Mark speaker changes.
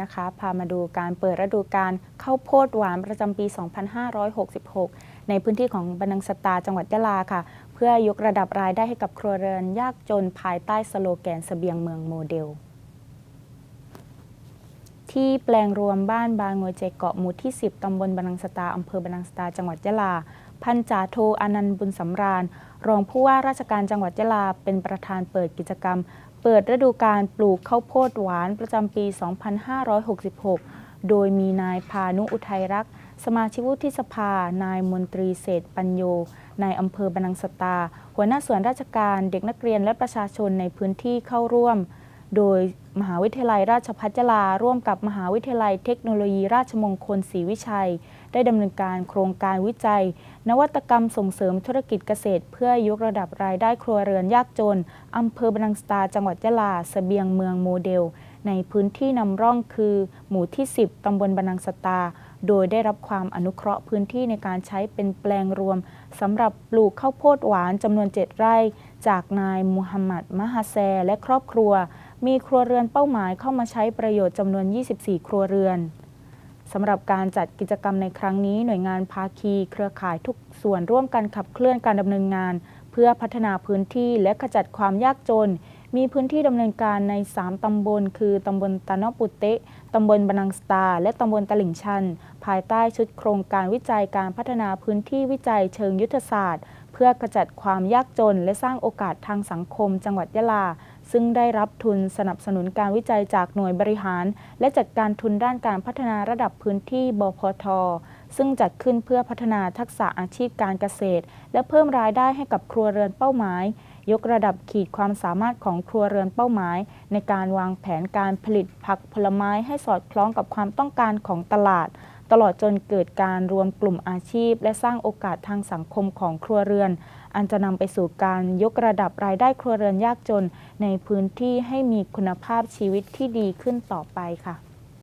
Speaker 1: นะคะพามาดูการเปิดฤดูกาลข้าวโพดหวานประจำปี 2566 ในพื้นที่ของบันังสตาจังหวัดยะลาค่ะ เพื่อยกระดับรายได้ให้กับครัวเรือนยากจนภายใต้สโลแกนเสบียงเมืองโมเดล ที่แปลงรวมบ้านบางงวยเจเกาะหมู่ที่ 10 ตำบลบันังสตาอำเภอบันังสตาจังหวัดยะลา พันจ่าโทอนันต์บุญสำราญ รองผู้ว่าราชการจังหวัดยะลาเป็นประธานเปิดกิจกรรม เปิดฤดูการปลูกข้าวโพดหวานประจำปี 2566 โดยมีนายพานุอุทัยรักษ์สมาชิกวุฒิสภา นายมนตรีเศรษฐ์ปัญโย นายอำเภอบันังสตา หัวหน้าส่วนราชการ เด็กนักเรียนและประชาชนในพื้นที่เข้าร่วม โดยมหาวิทยาลัยราชภัฏยะลา ร่วมกับมหาวิทยาลัยเทคโนโลยีราชมงคลศรีวิชัย ได้ดำเนินการโครงการวิจัย นวัตกรรมส่งเสริมธุรกิจเกษตร เพื่อยกระดับรายได้ครัวเรือนยากจนอำเภอบันังสตาจังหวัดยะลาเสบียงเมืองโมเดล ในพื้นที่นำร่องคือ หมู่ที่ 10 ตำบลบันังสตา โดยได้รับความอนุเคราะห์พื้นที่ในการใช้เป็นแปลงรวมสำหรับปลูกข้าวโพดหวานจำนวน 7 ไร่ จากนายมูฮัมหมัดมหาแซ และครอบครัว มีครัวเรือนเป้าหมายเข้ามาใช้ประโยชน์จำนวน 24 ครัวเรือนสำหรับการจัดกิจกรรมในครั้งนี้ หน่วยงานภาคี เครือข่ายทุกส่วนร่วมกันขับเคลื่อนการดำเนินงาน เพื่อพัฒนาพื้นที่และขจัดความยากจน มีพื้นที่ดำเนินการใน 3 ตำบล คือตำบลตานอปุเตะตำบลบานังสตา และตำบลตลิ่งชัน ภายใต้ชุดโครงการวิจัยการพัฒนาพื้นที่วิจัยเชิงยุทธศาสตร์ พื่อขจัดความยากจน และสร้างโอกาสทางสังคมจังหวัดยะลา ซึ่งได้รับทุนสนับสนุนการวิจัยจากหน่วยบริหาร และจัดการทุนด้านการพัฒนาระดับพื้นที่บพท ซึ่งจัดขึ้นเพื่อพัฒนาทักษะอาชีพการเกษตร และเพิ่มรายได้ให้กับครัวเรือนเป้าหมาย ยกระดับขีดความสามารถของครัวเรือนเป้าหมาย ในการวางแผนการผลิตผักผลไม้ให้สอดคล้องกับความต้องการของตลาด ตลอดจนเกิดการรวมกลุ่มอาชีพ และสร้างโอกาสทางสังคมของครัวเรือน อันจะนำไปสู่การยกระดับรายได้ครัวเรือนยากจน ในพื้นที่ให้มีคุณภาพชีวิตที่ดีขึ้นต่อไปค่ะ